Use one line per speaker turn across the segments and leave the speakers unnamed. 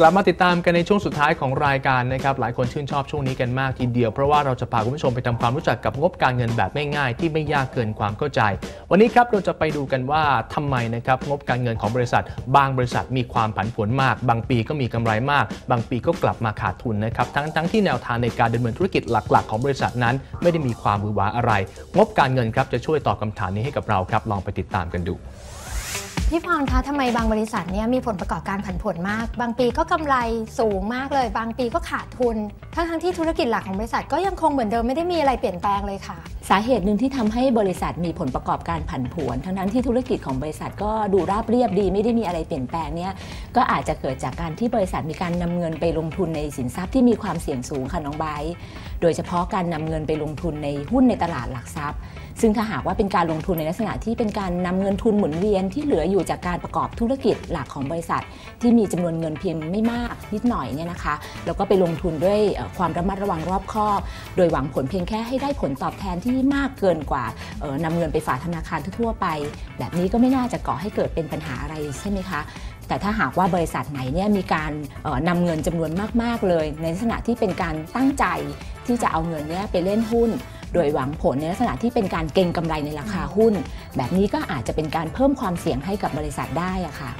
กลับมาติดตามกันในช่วงสุดท้ายของรายการนะครับ หลายคนชื่นชอบช่วงนี้กันมากทีเดียว เพราะว่าเราจะพาคุณผู้ชมไปทำความรู้จักกับงบการเงินแบบง่ายๆที่ไม่ยากเกินความเข้าใจ วันนี้ครับเราจะไปดูกันว่าทำไมนะครับงบการเงินของบริษัท บางบริษัทมีความผันผวนมาก บางปีก็มีกำไรมาก บางปีก็กลับมาขาดทุนนะครับทั้งทั้งที่แนวทางในการดำเนินธุรกิจหลักๆ ของบริษัทนั้น ไม่ได้มีความหวือหวาอะไร งบการเงินครับจะช่วยตอบคำถามนี้ให้กับเราครับลองไปติดตามกันดู
พี่พรคะทำไมบางบริษัทเนี่ยมีผลประกอบการผันผวนมาก บางปีก็กำไรสูงมากเลย บางปีก็ขาดทุน ทั้งทั้งที่ธุรกิจหลักของบริษัทก็ยังคงเหมือนเดิมไม่ได้มีอะไรเปลี่ยนแปลงเลยค่ะ
สาเหตุหนึ่งที่ทำให้บริษัทมีผลประกอบการผันผวน ทั้งนั้นที่ธุรกิจของบริษัทก็ดูราบเรียบดี ไม่ได้มีอะไรเปลี่ยนแปลงเนี่ยก็อาจจะเกิดจากการที่บริษัทมีการนำเงินไปลงทุนในสินทรัพย์ที่มีความเสี่ยงสูงค่ะน้องไบร์โดยเฉพาะการนำเงินไปลงทุนในหุ้นในตลาดหลักทรัพย์ ซึ่งถ้าหากว่าเป็นการลงทุนในลักษณะที่เป็นการนำเงินทุนหมุนเวียนที่เหลืออยู่จากการประกอบธุรกิจหลักของบริษัท ที่มีจำนวนเงินเพียงไม่มากนิดหน่อยเนี่ยนะคะแล้วก็ไปลงทุนด้วยความระมัดระวังรอบคอบ โดยหวังผลเพียงแค่ให้ได้ผลตอบแทนที่มากเกินกว่าออนำเงินไปฝากธนาคารทั่วไป แบบนี้ก็ไม่น่าจะก่อให้เกิดเป็นปัญหาอะไรใช่ไหมคะแต่ถ้าหากว่าบริษัทไหนเนี่ยมีการออนำเงินจำนวนมาก ๆ เลย ในลักษณะที่เป็นการตั้งใจที่จะเอาเงินเนี้ยไปเล่นหุ้น โดยหวังผลในลักษณะที่เป็นการเก็งกำไรในราคาหุ้น แบบนี้ก็อาจจะเป็นการเพิ่มความเสี่ยงให้กับบริษัทได้อะค่ะ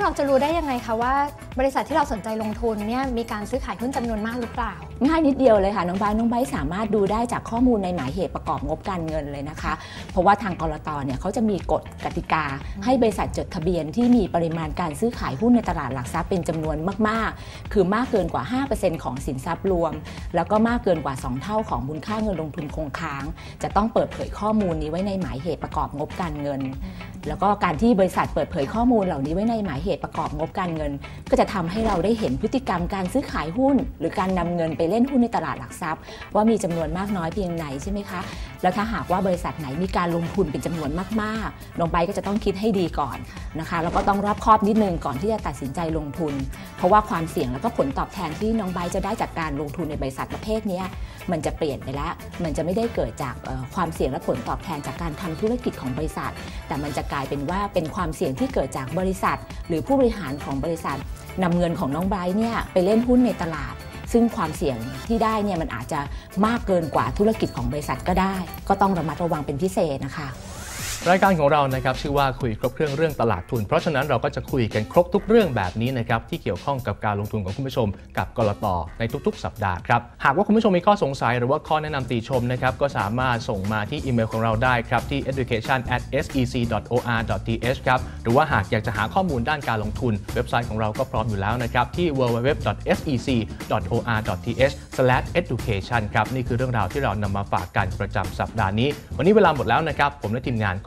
เราจะรู้ได้ยังไงคะว่า บริษัทที่เราสนใจลงทุนเนี่ยมีการซื้อขายหุ้นจำนวนมากหรือเปล่า
ง่ายนิดเดียวเลยค่ะน้องไบร์ทน้องไบร์ทสามารถดูได้จากข้อมูลในหมายเหตุประกอบงบการเงินเลยนะคะ เพราะว่าทางกรตเนี่ยเขาจะมีกฎกติกา ให้บริษัทจดทะเบียนที่มีปริมาณการซื้อขายหุ้นในตลาดหลักทรัพย์เป็นจำนวนมากๆ คือมากเกินกว่า 5%ของสินทรัพย์รวม แล้วก็มากเกินกว่า 2 เท่าของมูลค่าเงินลงทุนคงค้าง จะต้องเปิดเผยข้อมูลนี้ไว้ในหมายเหตุประกอบงบการเงิน แล้วก็การที่บริษัทเปิดเผยข้อมูลเหล่านี้ไว้ในหมายเหตุประกอบงบการเงิน ก็จะทำให้เราได้เห็นพฤติกรรมการซื้อขายหุ้น หรือการนำเงินไปเล่นหุ้นในตลาดหลักทรัพย์ ว่ามีจำนวนมากน้อยเพียงไหนใช่ไหมคะ แล้วถ้าหากว่าบริษัทไหนมีการลงทุนเป็นจำนวนมากๆน้องใบก็จะต้องคิดให้ดีก่อนนะคะแล้วก็ต้องรอบคอบนิดนึงก่อนที่จะตัดสินใจลงทุน เพราะว่าความเสี่ยงแล้วก็ผลตอบแทนที่น้องใบจะได้จากการลงทุนในบริษัทประเภทนี้มันจะเปลี่ยนไปแล้ว มันจะไม่ได้เกิดจากความเสี่ยงและผลตอบแทนจากการทำธุรกิจของบริษัท แต่มันจะกลายเป็นว่าเป็นความเสี่ยงที่เกิดจากบริษัท หรือผู้บริหารของบริษัทนำเงินของน้องไบรท์เนี่ยไปเล่นหุ้นในตลาด ซึ่งความเสี่ยงที่ได้เนี่ยมันอาจจะมากเกินกว่าธุรกิจของบริษัทก็ได้ ก็ต้องระมัดระวังเป็นพิเศษนะคะ
รายการของเรานะครับชื่อว่าคุยครบเครื่องเรื่องตลาดทุน เพราะฉะนั้นเราก็จะคุยกันครบทุกเรื่องแบบนี้นะครับที่เกี่ยวข้องกับการลงทุนของคุณผู้ชม กับกลตในทุกๆ สัปดาห์ครับหากว่าคุณผู้ชมมีข้อสงสัยหรือว่าข้อแนะนำติชมนะครับก็สามารถส่งมาที่อีเมลของเราได้ครับที่ education@sec.or.th ครับหรือว่าหากอยากจะหาข้อมูลด้านการลงทุน เว็บไซต์ของเราก็พร้อมอยู่แล้วนะครับที่ www.sec.or.th/education ครับนี่คือเรื่องราวที่เรานำมาฝากกันประจำสัปดาห์นี้ วันนี้เวลาหมดแล้วนะครับผมและทีมงานข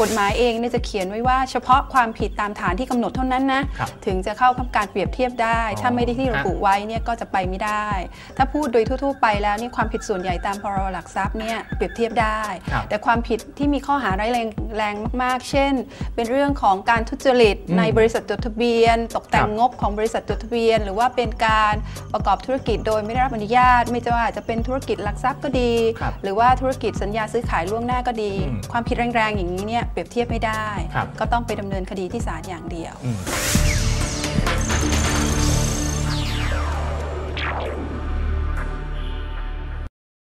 กฎหมายเองเนี่ยจะเขียนไว้ว่าเฉพาะความผิดตามฐานที่กำหนดเท่านั้นนะครับถึงจะเข้ากับการเปรียบเทียบได้
อ๋อ
ถ้าไม่ได้ที่ระบุไว้เนี่ยก็จะไปไม่ได้ ถ้าพูดโดยทั่ว ๆ ไปแล้วเนี่ยความผิดส่วนใหญ่ตามพรบหลักทรัพย์เนี่ยเปรียบเทียบได้
ครับ
แต่ความผิดที่มีข้อหาร้ายแรงแรงมาก ๆ เช่น เป็นเรื่องของการทุจริต
อืม
ในบริษัทจดทะเบียน ตกแต่
ค
ง
รับ
งบของบริษัทจดทะเบียน หรือว่าเป็นการประกอบธุรกิจโดยไม่ได้รับอนุญาต ไม่ว่าจะเป็นธุรกิจหลักทรัพย์ก็ดี
ครับ
หรือว่าธุรกิจสัญญาซื้อขายล่วงหน้าก็ดี
อืม
ความผิดแรงๆอย่างนี้เนี่ยเปรียบเทียบไม่ได้
ครับ
ก็ต้องไปดำเนินคดีที่ศาลอย่างเดียว
อืม